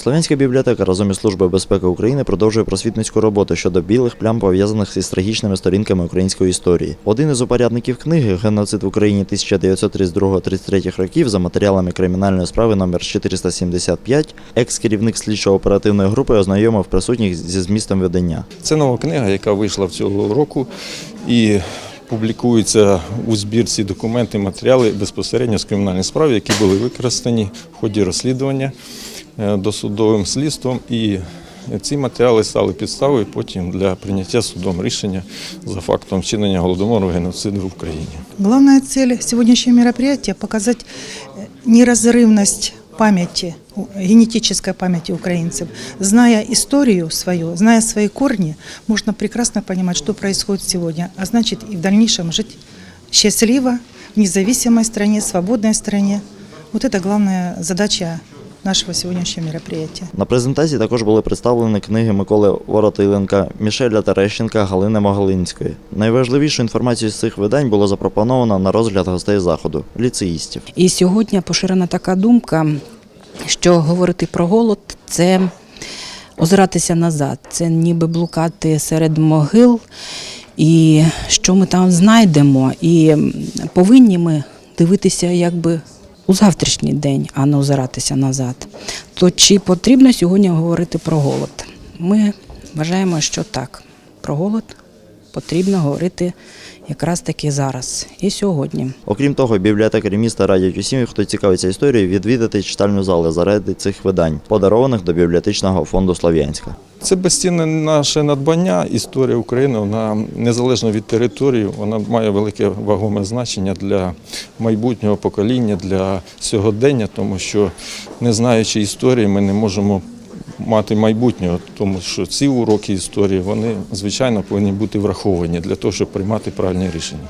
Слов'янська бібліотека разом із Службою безпеки України продовжує просвітницьку роботу щодо білих плям, пов'язаних із трагічними сторінками української історії. Один із упорядників книги Геноцид в Україні 1932-33 років за матеріалами кримінальної справи номер 475 екс-керівник слідчо-оперативної групи ознайомив присутніх зі змістом видання. Це нова книга, яка вийшла в цього року і публікуються у збірці документи, матеріали безпосередньо з кримінальної справи, які були використані в ході розслідування е, досудовим слідством. І ці матеріали стали підставою потім для прийняття судом рішення за фактом вчинення голодомору геноциду в Україні. Главная цель сегодняшнего мероприятия – показать э, неразрывность памяти, генетической памяти украинцев. Зная историю свою, зная свои корни, можно прекрасно понимать, что происходит сегодня, а значит и в дальнейшем жить счастливо, в независимой стране, свободной стране. Вот это главная задача нашего сегодняшнего мероприятия. На презентації також були представлені книги Миколи Воротиленка, Мішеля Терещенка, Галини Могилинської. Найважливішу інформацію з цих видань було запропоновано на розгляд гостей заходу ліцеїстів. І сьогодні поширена така думка, що говорити про голод це озиратися назад, це ніби блукати серед могил, і що ми там знайдемо. І повинні ми дивитися якби у завтрашній день, а не озиратися назад. То чи потрібно сьогодні говорити про голод? Ми вважаємо, що так. Про голод потрібно говорити якраз таки зараз і сьогодні. Окрім того, бібліотекарі міста радять усім, хто цікавиться історією, відвідати читальну залу заради цих видань, подарованих до бібліотечного фонду Слов'янська. Це безцінне наше надбання. Історія України, вона незалежно від території, вона має велике вагоме значення для майбутнього покоління, для сьогодення, тому що не знаючи історії, ми не можемо мати майбутнього, тому що ці уроки історії вони звичайно повинні бути враховані для того, щоб приймати правильні рішення.